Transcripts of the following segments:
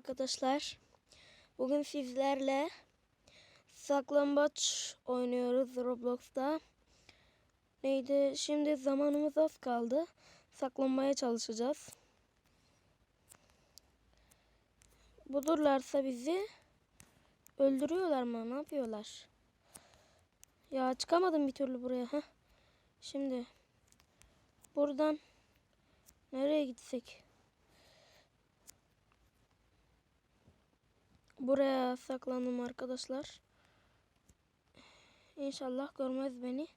arkadaşlar. Bugün sizlerle saklambaç oynuyoruz Roblox'ta. Neydi? Şimdi zamanımız az kaldı. Saklanmaya çalışacağız. Bulurlarsa bizi öldürüyorlar mı? Ne yapıyorlar? Ya çıkamadım bir türlü buraya. Heh. Şimdi buradan nereye gitsek? Buraya saklandım arkadaşlar. İnşallah görmez beni.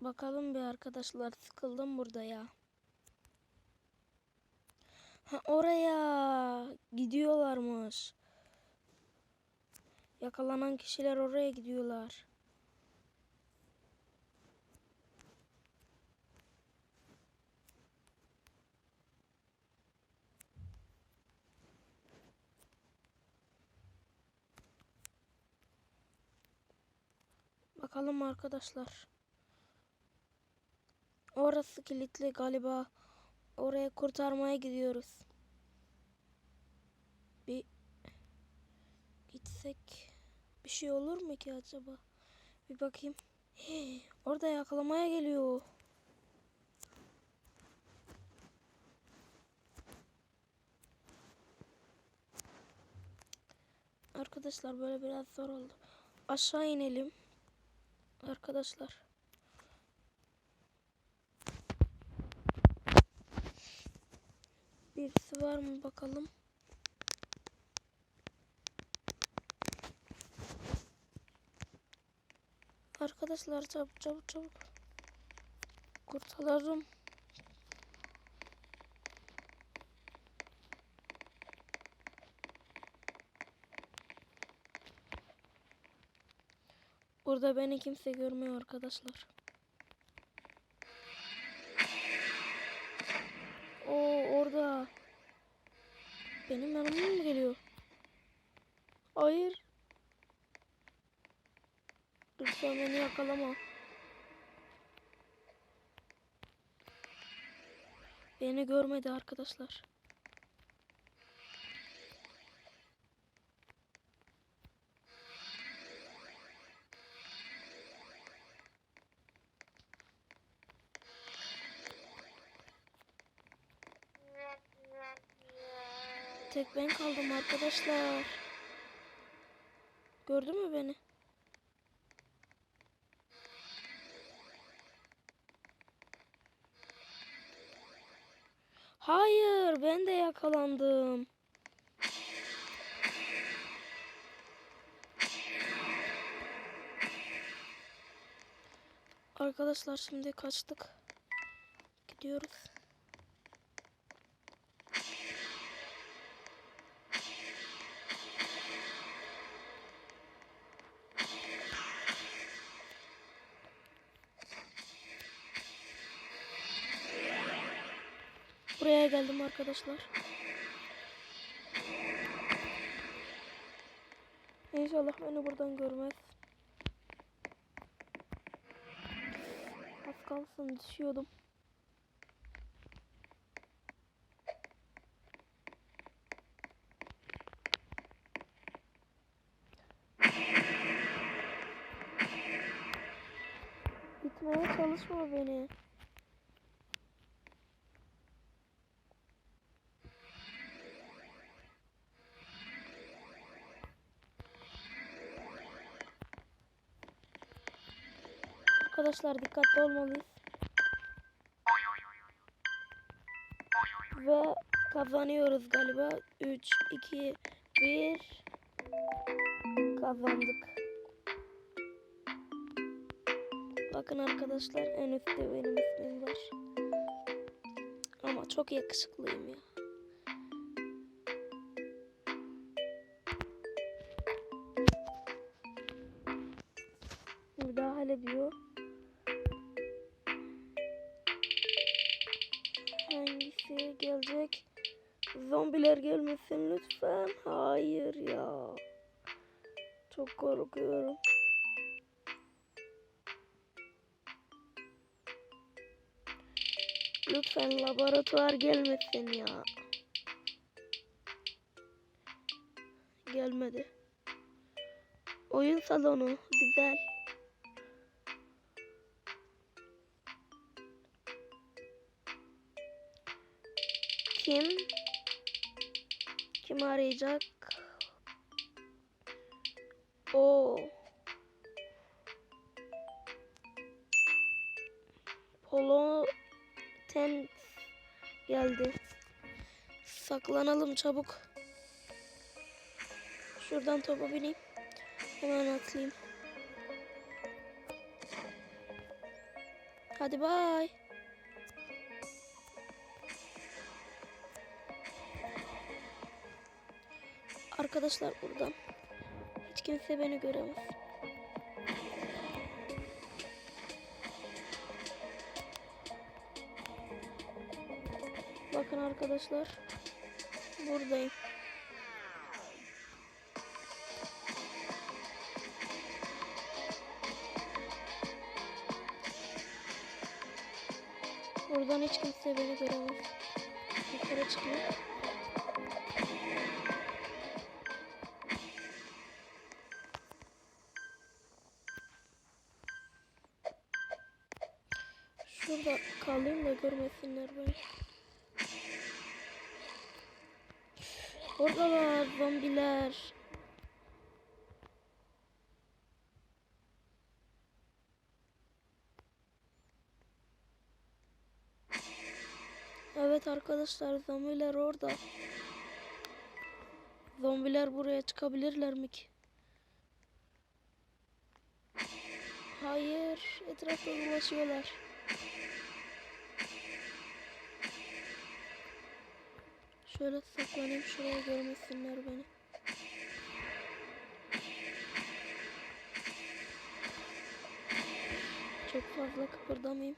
Bakalım bir arkadaşlar sıkıldım burada ya. Ha, oraya gidiyorlarmış. Yakalanan kişiler oraya gidiyorlar. Bakalım arkadaşlar. Orası kilitli galiba. Oraya kurtarmaya gidiyoruz. Bir gitsek bir şey olur mu ki acaba? Bir bakayım. Hii, orada yakalamaya geliyor. Arkadaşlar böyle biraz zor oldu. Aşağı inelim. Arkadaşlar. Birisi var mı bakalım. Arkadaşlar çabuk çabuk çabuk. Kurtarırım. Burada beni kimse görmüyor arkadaşlar. O orada. Benim yanıma mı geliyor? Hayır. Lütfen beni yakalama. Beni görmedi arkadaşlar. Tek ben kaldım arkadaşlar. Gördü mü beni? Hayır, ben de yakalandım. Arkadaşlar şimdi kaçtık. Gidiyoruz. Geldim arkadaşlar. İnşallah beni buradan görmez. Az kalsın düşüyordum. Gitmeye çalışma beni. Arkadaşlar dikkatli olmalıyız. Ve kazanıyoruz galiba. 3, 2, 1. Kazandık. Bakın arkadaşlar en üstte benim ismim var. Ama çok yakışıklıyım ya. Gelmesin lütfen. Hayır ya. Çok korkuyorum. Lütfen laboratuvar gelmesin ya. Gelmedi. Oyun salonu güzel. Kim? Kim arayacak? O. Polo Tent geldi. Saklanalım çabuk. Şuradan topa bineyim. Hemen atlayayım. Hadi bay. Arkadaşlar buradan. Hiç kimse beni göremez. Bakın arkadaşlar. Buradayım. Buradan hiç kimse beni göremez. Yukarı çıkayım. Şurada kalayım da görmesinler beni. Oradalar zombiler. Evet arkadaşlar zombiler orada. Zombiler buraya çıkabilirler mi ki? Hayır, etrafta dolaşıyorlar. Şöyle saklanayım şuraya görmesinler beni. Çok fazla kıpırdamayayım.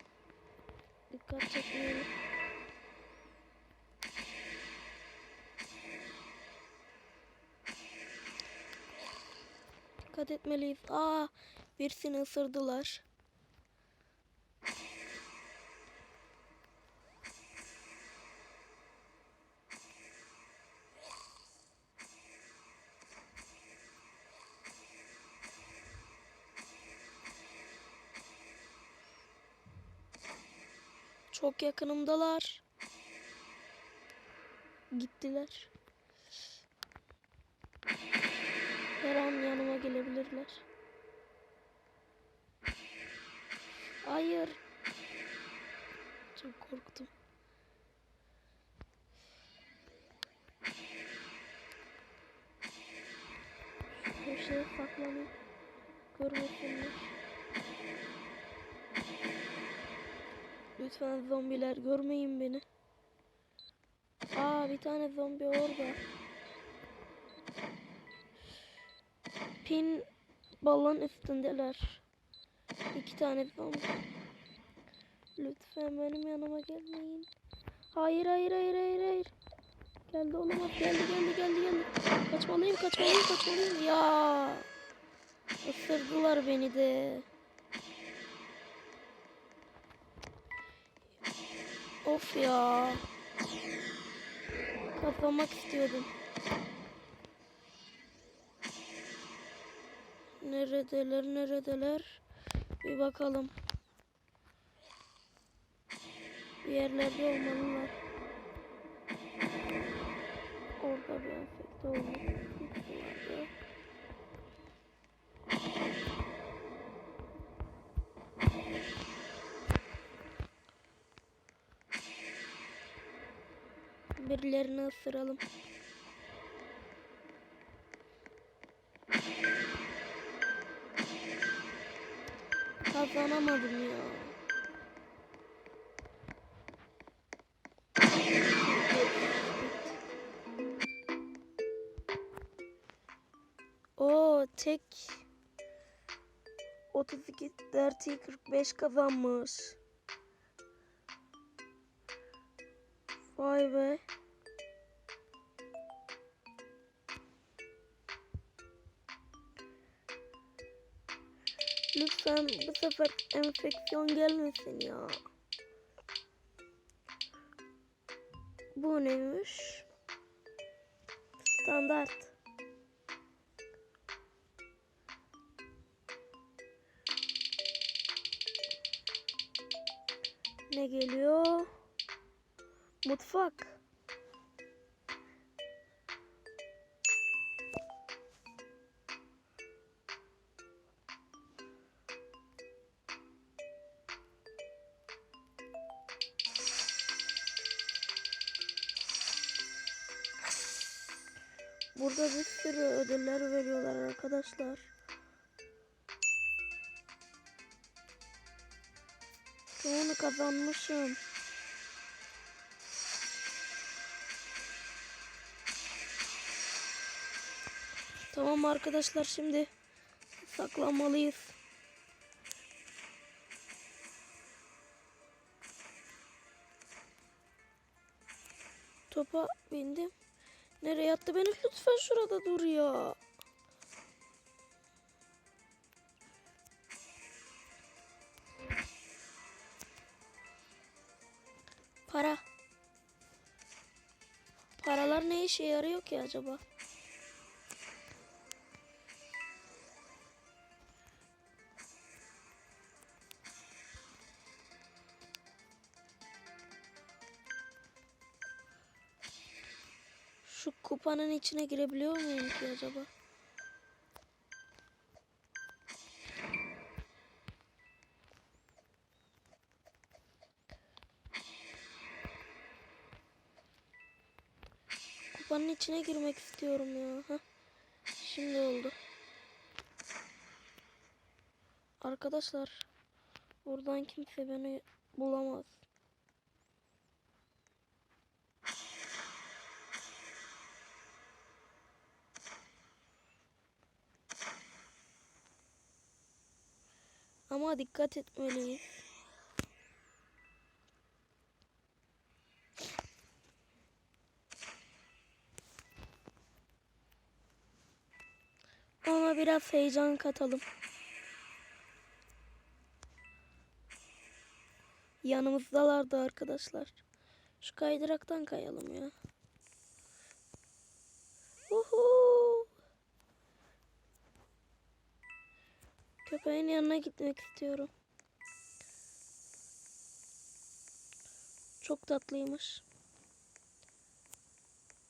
Dikkat çekmeyelim. Dikkat etmeliyiz. Aa, birisini ısırdılar. Çok yakınımdalar. Gittiler. Her an yanıma gelebilirler. Hayır. Çok korktum. Şu köşeye saklanayım. Görmesinler. Lütfen zombiler görmeyin beni. Aa bir tane zombi orada. Pin balon üstündeler. İki tane zombi. Lütfen benim yanıma gelmeyin. Hayır hayır hayır hayır hayır. Geldi olamaz geldi geldi geldi geldi. Kaçmalıyım kaçmalıyım kaçmalıyım. Ya. Isırdılar beni de. Of ya. Kapamak istiyordum. Neredeler neredeler? Bir bakalım. Bir yerlerde olmalılar. Orada bir enfekte olmuş. Birilerini ısıralım. Kazanamadım ya. O tek 32 derti 45 kazanmış. Vay be. Lütfen bu sefer enfeksiyon gelmesin ya. Bu neymiş? Standart. Ne geliyor? Mutfak. Sürü ödüller veriyorlar arkadaşlar. Çoğunu kazanmışım. Tamam arkadaşlar şimdi saklanmalıyız. Topa bindim. Nereye attı beni? Lütfen şurada dur ya. Para. Paralar ne işe yarıyor ki acaba? Kupanın içine girebiliyor muyum ki acaba? Kupanın içine girmek istiyorum ya. Heh. Şimdi oldu. Arkadaşlar buradan kimse beni bulamaz. Ama dikkat etmeliyiz. Ona biraz heyecan katalım. Yanımızdalardı arkadaşlar. Şu kaydıraktan kayalım ya. Köpeğin yanına gitmek istiyorum. Çok tatlıymış.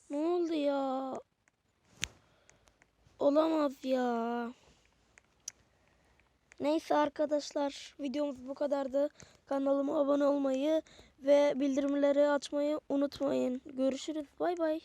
Ne oldu ya? Olamaz ya. Neyse arkadaşlar videomuz bu kadardı. Kanalıma abone olmayı ve bildirimleri açmayı unutmayın. Görüşürüz. Bay bay.